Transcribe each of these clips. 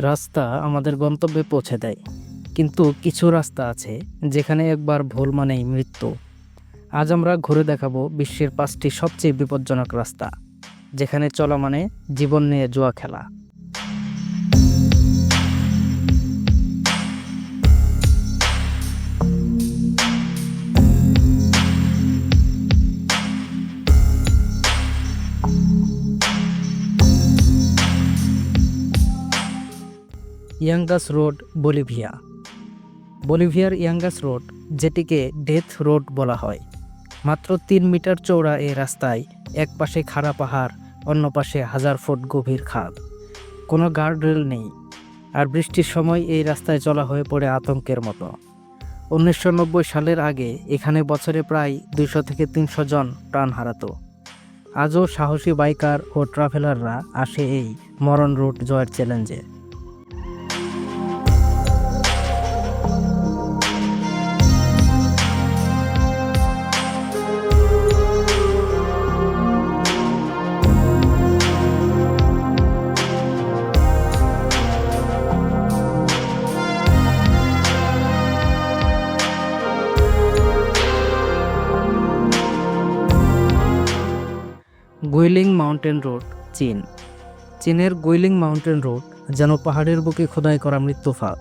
রাস্তা আমাদের গন্তব্যে পৌঁছে দেয়। কিন্তু কিছু রাস্তা আছে যেখানে একবার ভুল মানেই মৃত্যু। আজ আমরা ঘুরে দেখাবো বিশ্বের পাঁচটি সবচেয়ে বিপজ্জনক রাস্তা, যেখানে চলা মানে জীবন নিয়ে জুয়া খেলা। Yungas road, Bolivia. বলিভিয়ার Yungas road, যেটিকে ডেথ রোড বলা হয়। মাত্র তিন মিটার চৌড়া এই রাস্তায় এক পাশে খাড়া পাহাড়, অন্য পাশে হাজার ফুট গভীর খাদ কোনো গার্ডরেল নেই, আর বৃষ্টির সময় এই রাস্তায় চলা হয়ে পড়ে আতঙ্কের মতো। উনিশশো নব্বই সালের আগে এখানে বছরে প্রায় দুইশো থেকে তিনশো জন প্রাণ হারাতো। আজও সাহসী বাইকার ও ট্রাভেলাররা আসে এই মরণ রুট জয়ের চ্যালেঞ্জে। গুইলিং মাউন্টেন রোড, চীন। চীনের গুইলিং মাউন্টেন রোড যেন পাহাড়ের বুকে খোদাই করা মৃত্যুফাঁদ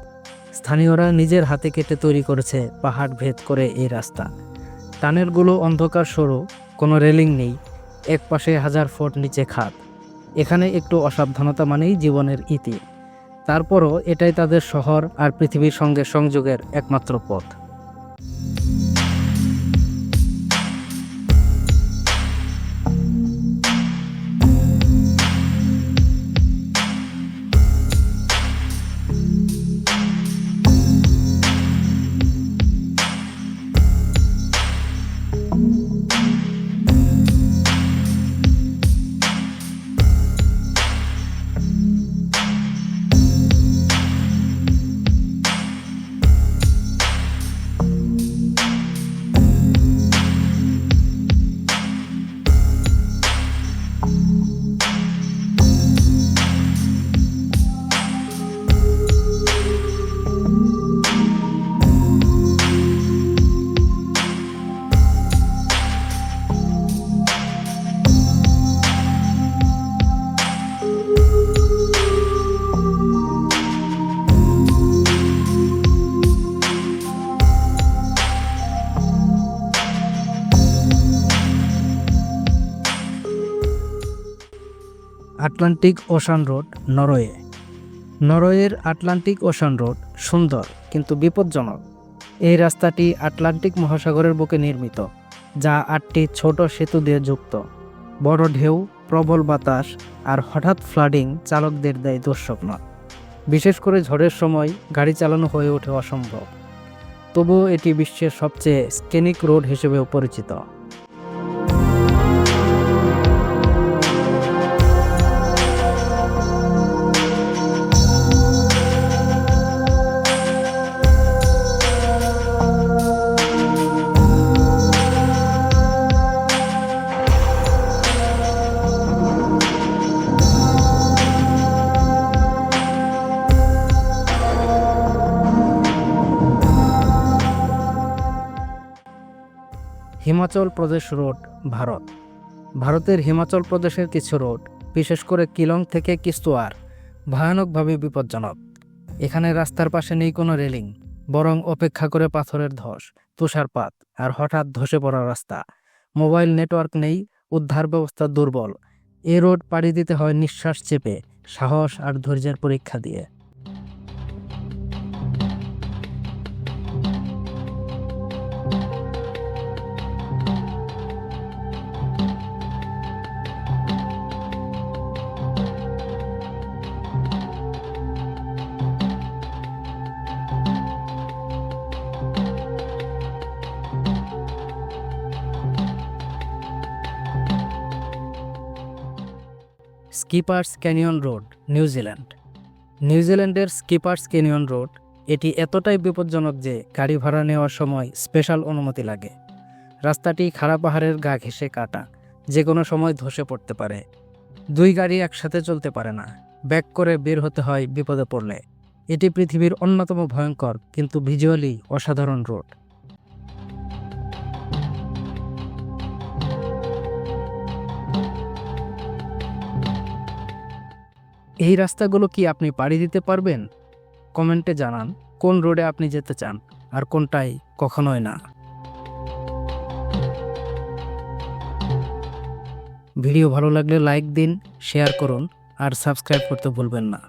স্থানীয়রা নিজের হাতে কেটে তৈরি করেছে পাহাড় ভেদ করে এই রাস্তা। টানেরগুলো অন্ধকার সরু, কোনো রেলিং নেই, এক পাশে হাজার ফুট নিচে খাত এখানে একটু অসাবধানতা মানেই জীবনের ইতি। তারপরও এটাই তাদের শহর আর পৃথিবীর সঙ্গে সংযোগের একমাত্র পথ। Atlantic Ocean road, Norway. নরওয়ের আটলান্টিক ওশান রোড সুন্দর, কিন্তু বিপজ্জনক। এই রাস্তাটি আটলান্টিক মহাসাগরের বুকে নির্মিত, যা আটটি ছোট সেতু দিয়ে যুক্ত। বড় ঢেউ, প্রবল বাতাস আর হঠাৎ ফ্লাডিং চালকদের দেয় দুঃস্বপ্ন। বিশেষ করে ঝড়ের সময় গাড়ি চালানো হয়ে ওঠে অসম্ভব। তবুও এটি বিশ্বের সবচেয়ে স্কেনিক রোড হিসেবেও পরিচিত। হিমাচল প্রদেশ রোড, ভারত। ভারতের হিমাচল প্রদেশের কিছু রোড, বিশেষ করে কিলং থেকে কিস্তোয়ার, ভয়ানকভাবে বিপজ্জনক। এখানে রাস্তার পাশে নেই কোনো রেলিং, বরং অপেক্ষা করে পাথরের ধস, তুষারপাত, আর হঠাৎ ধসে পড়া রাস্তা। মোবাইল নেটওয়ার্ক নেই, উদ্ধার ব্যবস্থা দুর্বল। এ রোড পাড়ি দিতে হয় নিঃশ্বাস চেপে, সাহস আর ধৈর্যের পরীক্ষা দিয়ে। স্কিপার্স ক্যানিয়ন রোড নিউজিল্যান্ড নিউজিল্যান্ডের স্কিপার্স ক্যানিয়ন রোড, এটি এতটাই বিপজ্জনক যে গাড়ি ভাড়া নেওয়ার সময় স্পেশাল অনুমতি লাগে। রাস্তাটি খাড়া পাহাড়ের গা ঘেঁষে কাটা যে কোনো সময় ধসে পড়তে পারে। দুই গাড়ি একসাথে চলতে পারে না, ব্যাক করে বের হতে হয় বিপদে পড়লে। এটি পৃথিবীর অন্যতম ভয়ঙ্কর কিন্তু ভিজুয়ালি অসাধারণ রোড। এই রাস্তাগুলো কি আপনি পাড়ি দিতে পারবেন? কমেন্টে জানান, কোন রোডে আপনি যেতে চান আর কোনটাই কখনোই না। ভিডিও ভালো লাগলে লাইক দিন, শেয়ার করুন আর সাবস্ক্রাইব করতে ভুলবেন না।